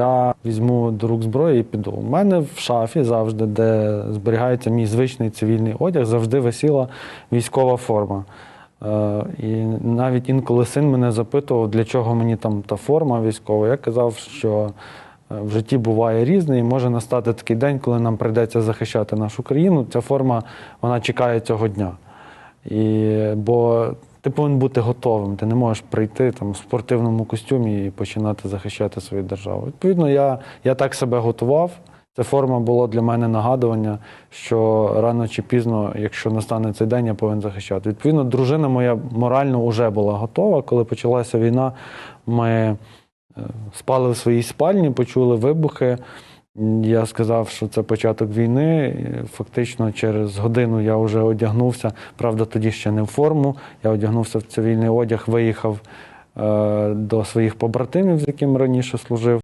Я візьму до рук зброю і піду. У мене в шафі завжди, де зберігається мій звичний цивільний одяг, завжди висіла військова форма. Е, І навіть інколи син мене запитував, для чого мені там та форма військова. Я казав, що е, в житті буває різне, і може настати такий день, коли нам прийдеться захищати нашу країну. Ця форма вона чекає цього дня. І, бо ти повинен бути готовим. Ти не можеш прийти там в спортивному костюмі і починати захищати свою державу. Відповідно, я, я так себе готував. Ця форма була для мене нагадування, що рано чи пізно, якщо настане цей день, я повинен захищати. Відповідно, дружина моя морально вже була готова. Коли почалася війна, ми е, спали в своїй спальні, почули вибухи. Я сказав, що це початок війни. Фактично, через годину я вже одягнувся. Правда, тоді ще не в форму. Я одягнувся в цивільний одяг, виїхав е, до своїх побратимів, з якими раніше служив.